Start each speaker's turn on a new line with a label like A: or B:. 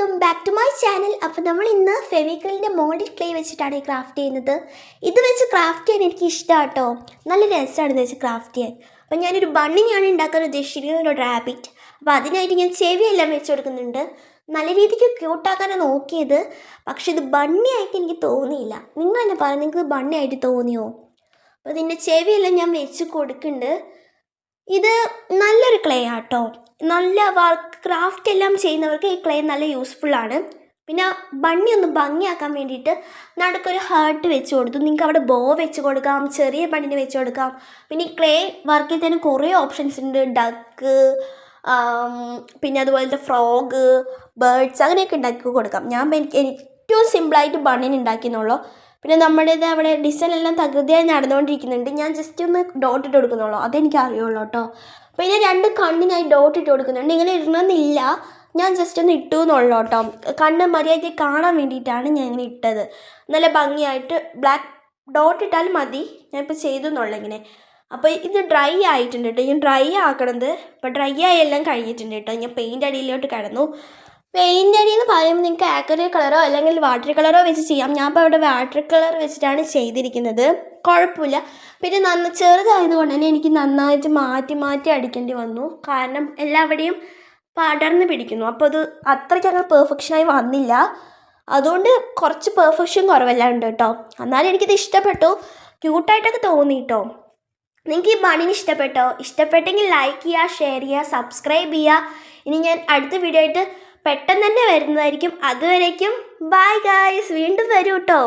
A: Welcome back to my channel. അപ്പോൾ നമ്മൾ ഇന്ന് ഫെവിക്കലിന്റെ മോഡൽ ക്ലേ വെച്ചിട്ടാണ് ഈ ക്രാഫ്റ്റ് ചെയ്യുന്നത്. ഇത് വെച്ച് ക്രാഫ്റ്റ് ചെയ്യാൻ എനിക്ക് ഇഷ്ടമാണ് കേട്ടോ നല്ല രസമാണ് ഇത് വെച്ച് ക്രാഫ്റ്റ് ചെയ്യാൻ. അപ്പോൾ ഞാനൊരു ബണ്ണിങ്ങാണ് ഉണ്ടാക്കാൻ ഉദ്ദേശിച്ചിരിക്കുന്നത്. ഒരു റാബിറ്റ് അപ്പോൾ അതിനായിട്ട് ഞാൻ ചെവിയെല്ലാം വെച്ച് കൊടുക്കുന്നുണ്ട്. നല്ല രീതിക്ക് ക്യൂട്ടാക്കാനാണ് നോക്കിയത്. പക്ഷേ ഇത് ബണ്ണി ആയിട്ട് എനിക്ക് തോന്നിയില്ല. നിങ്ങൾ തന്നെ പറഞ്ഞു നിങ്ങൾക്ക് ബണ്ണി ആയിട്ട് തോന്നിയോ? അപ്പോൾ ഇതിന്റെ ചെവിയെല്ലാം ഞാൻ വെച്ച് കൊടുക്കുന്നുണ്ട്. ഇത് നല്ലൊരു ക്ലേ ആട്ടോ. നല്ല വർക്ക് ക്രാഫ്റ്റ് എല്ലാം ചെയ്യുന്നവർക്ക് ഈ ക്ലേ നല്ല യൂസ്ഫുൾ ആണ്. പിന്നെ ബണ്ണി ഒന്ന് ഭംഗിയാക്കാൻ വേണ്ടിയിട്ട് നടുക്കൊരു ഹാർട്ട് വെച്ച് കൊടുത്തു. നിങ്ങൾക്ക് അവിടെ ബോ വെച്ച് കൊടുക്കാം ചെറിയ ബണ്ണിന് വെച്ച് കൊടുക്കാം. പിന്നെ ഈ ക്ലേ വർക്കിൽ തന്നെ കുറേ ഓപ്ഷൻസ് ഉണ്ട്. ഡക്ക് പിന്നെ അതുപോലത്തെ ഫ്രോഗ് ബേർഡ്സ് അങ്ങനെയൊക്കെ ഉണ്ടാക്കി കൊടുക്കാം. ഞാൻ എനിക്ക് ഏറ്റവും സിമ്പിളായിട്ട് ബണ്ണിന് ഉണ്ടാക്കിയെന്നുള്ളൂ. പിന്നെ നമ്മുടേത് അവിടെ ഡിസൈൻ എല്ലാം തകൃതിയായി നടന്നുകൊണ്ടിരിക്കുന്നുണ്ട്. ഞാൻ ജസ്റ്റ് ഒന്ന് ഡോട്ട് ഇട്ട് കൊടുക്കുന്നുള്ളൂ. അതെനിക്ക് അറിയുള്ളൂ കേട്ടോ അപ്പോൾ പിന്നെ രണ്ട് കണ്ണിനായി ഡോട്ട് ഇട്ട് കൊടുക്കുന്നുണ്ട്. ഇങ്ങനെ ഇടണമെന്നില്ല. ഞാൻ ജസ്റ്റ് ഒന്ന് ഇട്ടു എന്നുള്ളൂ കേട്ടോ കണ്ണ് മര്യാദയ്ക്ക് കാണാൻ വേണ്ടിയിട്ടാണ് ഞാൻ ഇങ്ങനെ ഇട്ടത്. നല്ല ഭംഗിയായിട്ട് ബ്ലാക്ക് ഡോട്ട് ഇട്ടാൽ മതി. ഞാനിപ്പോൾ ചെയ്തു എന്നുള്ളൂ ഇങ്ങനെ. അപ്പോൾ ഇത് ഡ്രൈ ആയിട്ടുണ്ട് കേട്ടോ ഞാൻ ഡ്രൈ ആക്കണത്. ഇപ്പോൾ ഡ്രൈ ആയി എല്ലാം കഴിഞ്ഞിട്ടുണ്ട് കേട്ടോ ഞാൻ പെയിന്റ് അടിയിലോട്ട് കിടന്നു. പെയിന്റ് അടി എന്ന് പറയുമ്പോൾ നിങ്ങൾക്ക് ആക്രി കളറോ അല്ലെങ്കിൽ വാട്ടർ കളറോ വെച്ച് ചെയ്യാം. ഞാൻ ഇപ്പോൾ അവിടെ വാട്ടർ കളർ വെച്ചിട്ടാണ് ചെയ്തിരിക്കുന്നത്. കുഴപ്പമില്ല. പിന്നെ നന്ന ചെറുതായതുകൊണ്ട് തന്നെ എനിക്ക് നന്നായിട്ട് മാറ്റി മാറ്റി അടിക്കേണ്ടി വന്നു. കാരണം എല്ലാവിടെയും പടർന്ന് പിടിക്കുന്നു. അപ്പോൾ അത് അത്രയ്ക്ക് അങ്ങനെ പെർഫെക്ഷനായി വന്നില്ല. അതുകൊണ്ട് കുറച്ച് പെർഫെക്ഷൻ കുറവല്ലാണ്ട് കേട്ടോ. എന്നാലും എനിക്കിത് ഇഷ്ടപ്പെട്ടു. ക്യൂട്ടായിട്ടൊക്കെ തോന്നി കേട്ടോ. നിങ്ങൾക്ക് ഈ ബണിന് ഇഷ്ടപ്പെട്ടോ? ഇഷ്ടപ്പെട്ടെങ്കിൽ ലൈക്ക് ചെയ്യുക ഷെയർ ചെയ്യുക സബ്സ്ക്രൈബ് ചെയ്യുക. ഇനി ഞാൻ അടുത്ത വീഡിയോ ആയിട്ട് പെട്ടെന്ന് തന്നെ വരുന്നതായിരിക്കും. അതുവരേക്കും ബൈ ഗായ്സ് വീണ്ടും വരൂ കേട്ടോ